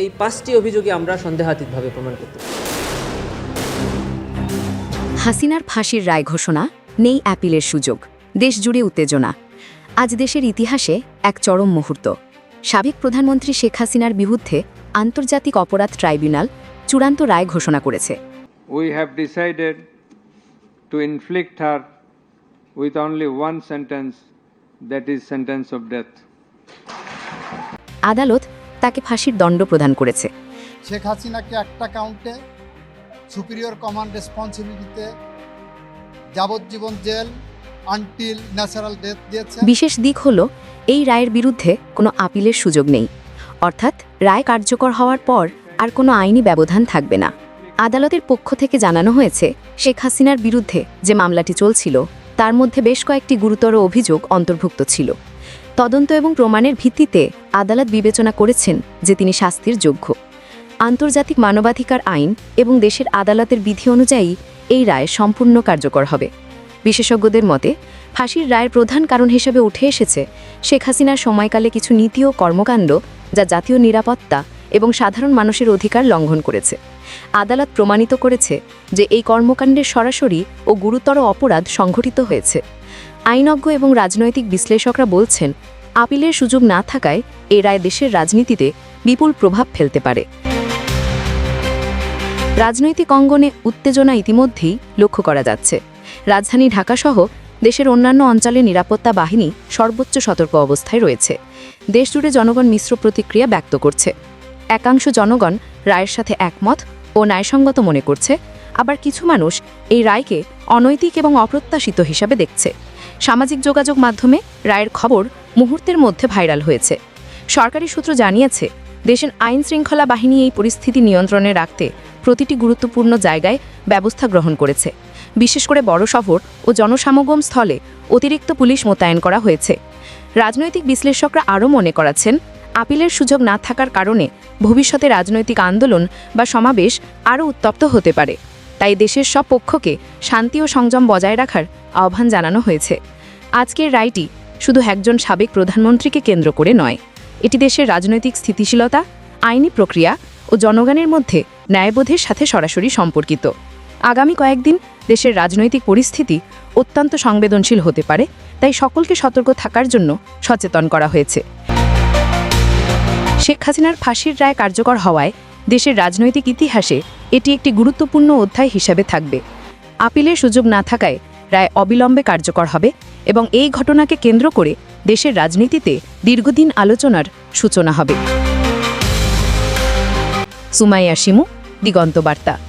এই পাঁচটি অভিযোগে আমরা সন্দেহাতীতভাবে প্রমাণ করতে হাসিনার ফাঁসির রায় ঘোষণা নেই অ্যাপিলের সুযোগ দেশ জুড়ে উত্তেজনা। আজ দেশের ইতিহাসে এক চরম মুহূর্ত। সাবেক প্রধানমন্ত্রী শেখ হাসিনার বিরুদ্ধে আন্তর্জাতিক অপরাধ ট্রাইব্যুনাল চূড়ান্ত রায় ঘোষণা করেছে। We have decided to inflict her with only one sentence that is sentence of death আদালত তাকে ফাঁসির দণ্ড প্রদান করেছে। শেখ হাসিনাকে একটা কাউন্টে সুপিরিয়র কমান্ড রেসপন্সিবিলিটিতে যাবজ্জীবন জেল আনটিল ন্যাচারাল ডেথ দিয়েছে। বিশেষ দিক হলো এই রায়ের বিরুদ্ধে কোনো আপিলের সুযোগ নেই। অর্থাৎ রায় কার্যকর হওয়ার পর আর কোনো আইনি ব্যবধান থাকবে না। আদালতের পক্ষ থেকে জানানো হয়েছে শেখ হাসিনার বিরুদ্ধে যে মামলাটি চলছিল তার মধ্যে বেশ কয়েকটি গুরুতর অভিযোগ অন্তর্ভুক্ত ছিল। তদন্ত এবং প্রমাণের ভিত্তিতে আদালত বিবেচনা করেছেন যে তিনি শাস্তির যোগ্য। আন্তর্জাতিক মানবাধিকার আইন এবং দেশের আদালতের বিধি অনুযায়ী এই রায় সম্পূর্ণ কার্যকর হবে। বিশেষজ্ঞদের মতে, ফাঁসির রায়ের প্রধান কারণ হিসেবে উঠে এসেছে শেখ হাসিনার সময়কালে কিছু নীতি ও কর্মকাণ্ড যা জাতীয় নিরাপত্তা এবং সাধারণ মানুষের অধিকার লঙ্ঘন করেছে। আদালত প্রমাণিত করেছে যে এই কর্মকাণ্ডের সরাসরি ও গুরুতর অপরাধ সংঘটিত হয়েছে। আইনজ্ঞ এবং রাজনৈতিক বিশ্লেষকরা বলছেন, আপিলের সুযোগ না থাকায় এ রায় দেশের রাজনীতিতে বিপুল প্রভাব ফেলতে পারে। রাজনৈতিক অঙ্গনে উত্তেজনা ইতিমধ্যেই লক্ষ্য করা যাচ্ছে। রাজধানী ঢাকাসহ দেশের অন্যান্য অঞ্চলে নিরাপত্তা বাহিনী সর্বোচ্চ সতর্ক অবস্থায় রয়েছে। দেশজুড়ে জনগণ মিশ্র প্রতিক্রিয়া ব্যক্ত করছে। একাংশ জনগণ রায়ের সাথে একমত ও ন্যায়সঙ্গত মনে করছে, আবার কিছু মানুষ এই রায়কে অনৈতিক এবং অপ্রত্যাশিত হিসাবে দেখছে। সামাজিক যোগাযোগ মাধ্যমে রায়ের খবর মুহূর্তের মধ্যে ভাইরাল হয়েছে। সরকারি সূত্র জানিয়েছে, দেশের আইন শৃঙ্খলা বাহিনী এই পরিস্থিতি নিয়ন্ত্রণে রাখতে প্রতিটি গুরুত্বপূর্ণ জায়গায় ব্যবস্থা গ্রহণ করেছে। বিশেষ করে বড় শহর ও জনসমাগম স্থলে অতিরিক্ত পুলিশ মোতায়েন করা হয়েছে। রাজনৈতিক বিশ্লেষকরা আরও মনে করাচ্ছেন, আপিলের সুযোগ না থাকার কারণে ভবিষ্যতে রাজনৈতিক আন্দোলন বা সমাবেশ আরও উত্তপ্ত হতে পারে। তাই দেশের সব পক্ষকে শান্তি ও সংযম বজায় রাখার আহ্বান জানানো হয়েছে। আজকের রায়টি শুধু একজন সাবেক প্রধানমন্ত্রীকে কেন্দ্র করে নয়, এটি দেশের রাজনৈতিক স্থিতিশীলতা, আইনি প্রক্রিয়া ও জনগণের মধ্যে ন্যায়বোধের সাথে সরাসরি সম্পর্কিত। আগামী কয়েকদিন দেশের রাজনৈতিক পরিস্থিতি অত্যন্ত সংবেদনশীল হতে পারে, তাই সকলকে সতর্ক থাকার জন্য সচেতন করা হয়েছে। শেখ হাসিনার ফাঁসির রায় কার্যকর হওয়ায় দেশের রাজনৈতিক ইতিহাসে এটি একটি গুরুত্বপূর্ণ অধ্যায় হিসাবে থাকবে। আপিলের সুযোগ না থাকায় রায় অবিলম্বে কার্যকর হবে এবং এই ঘটনাকে কেন্দ্র করে দেশের রাজনীতিতে দীর্ঘদিন আলোচনার সূচনা হবে। সুমাইয়া শিমু, দিগন্ত বার্তা।